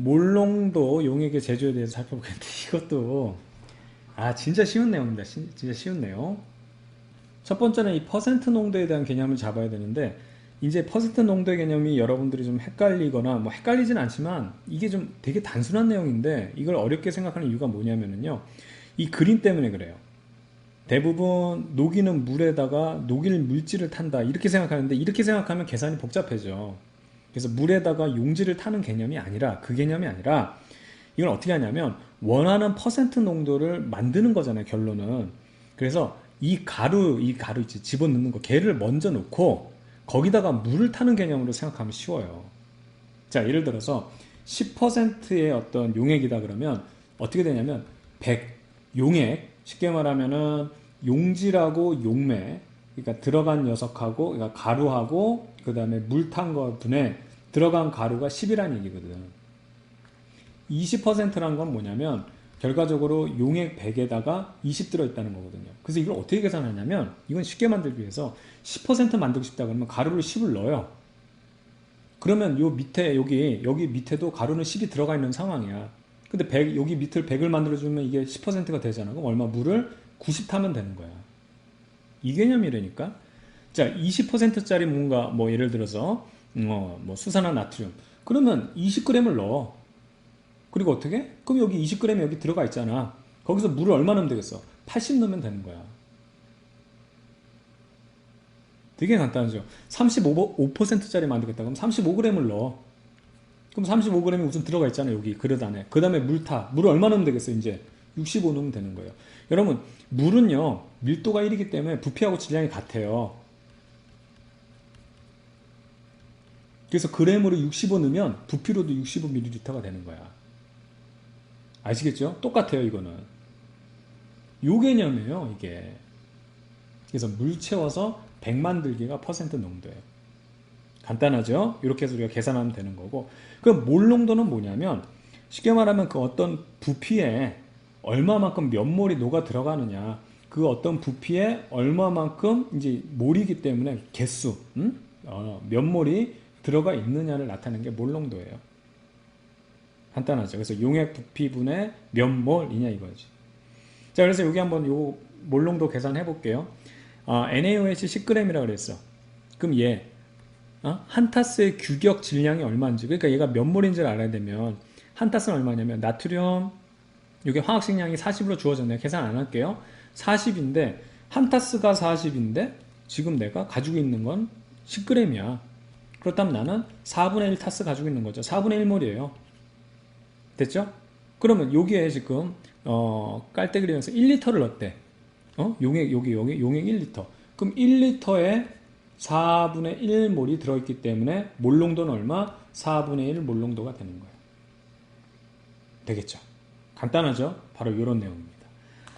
몰롱도 용액의 제조에 대해서 살펴보겠는데 이것도 아 진짜 쉬운 내용입니다. 시- 진짜 쉬운 내용. 첫 번째는 이 퍼센트 농도에 대한 개념을 잡아야 되는데 이제 퍼센트 농도의 개념이 여러분들이 좀 헷갈리거나 뭐 헷갈리진 않지만 이게 좀 되게 단순한 내용인데 이걸 어렵게 생각하는 이유가 뭐냐면은요. 이 그림 때문에 그래요. 대부분 녹이는 물에다가 녹일 물질을 탄다 이렇게 생각하는데 이렇게 생각하면 계산이 복잡해져. 그래서 물에다가 용지를 타는 개념이 아니라 그 개념이 아니라 이걸 어떻게 하냐면 원하는 퍼센트 농도를 만드는 거잖아요 결론은. 그래서 이 가루 이 가루 있지 집어넣는 거 걔를 먼저 놓고 거기다가 물을 타는 개념으로 생각하면 쉬워요. 자 예를 들어서 10%의 어떤 용액이다 그러면 어떻게 되냐면 100 용액 쉽게 말하면은 용지라고 용매 그러니까 들어간 녀석하고 그러니까 가루하고 그 다음에 물 탄 거 분에 들어간 가루가 10이라는 얘기거든 20%란 건 뭐냐면 결과적으로 용액 100에다가 20 들어있다는 거거든요 그래서 이걸 어떻게 계산하냐면 이건 쉽게 만들기 위해서 10% 만들고 싶다 그러면 가루를 10을 넣어요 그러면 요 밑에 여기 여기 밑에도 가루는 10이 들어가 있는 상황이야 근데 100, 여기 밑을 100을 만들어주면 이게 10%가 되잖아. 그럼 얼마? 물을 90 타면 되는 거야. 이 개념이라니까. 자, 20%짜리 뭔가, 뭐, 예를 들어서, 어, 뭐, 수산화 나트륨. 그러면 20g을 넣어. 그리고 어떻게? 그럼 여기 20g이 여기 들어가 있잖아. 거기서 물을 얼마 넣으면 되겠어? 80 넣으면 되는 거야. 되게 간단하죠. 35%짜리 만들겠다. 그럼 35g을 넣어. 그럼 35g이 우선 들어가 있잖아요. 여기 그릇 안에. 그 다음에 물 타. 물을 얼마 넣으면 되겠어요? 이제 65 넣으면 되는 거예요. 여러분, 물은요, 밀도가 1이기 때문에 부피하고 질량이 같아요. 그래서 그램으로 65 넣으면 부피로도 65ml가 되는 거야. 아시겠죠? 똑같아요, 이거는. 요 개념이에요, 이게. 그래서 물 채워서 100 만 들기가 퍼센트 농도예요. 간단하죠? 이렇게 해서 우리가 계산하면 되는 거고. 그럼 몰 농도는 뭐냐면 쉽게 말하면 그 어떤 부피에 얼마만큼 몇 몰이 녹아 들어가느냐. 그 어떤 부피에 얼마만큼 이제 몰이기 때문에 개수, 음? 어, 몇 몰이 들어가 있느냐를 나타내는 게몰 농도예요. 간단하죠. 그래서 용액 부피분의 몇 몰이냐 이거지. 자, 그래서 여기 한번 요 몰농도 계산해 볼게요. 어, NaOH 10g이라고 그랬어. 그럼 얘 어? 한 타스의 규격 질량이 얼마인지 그러니까 얘가 몇 몰인지를 알아야 되면 한 타스는 얼마냐면 나트륨 이게 화학식량이 40으로 주어졌네요. 계산 안 할게요. 40인데 한 타스가 40인데 지금 내가 가지고 있는 건 10g이야. 그렇다면 나는 4분의 1 타스 가지고 있는 거죠. 4분의 1몰이에요. 됐죠? 그러면 여기에 지금 어, 깔때 그리면서 1리터를 넣었대. 어? 용액 여기 여기 용액 1리터. 그럼 1리터에 4분의 1몰이 들어있기 때문에 몰농도는 얼마? 4분의 1 몰농도가 되는 거예요. 되겠죠? 간단하죠? 바로 이런 내용입니다.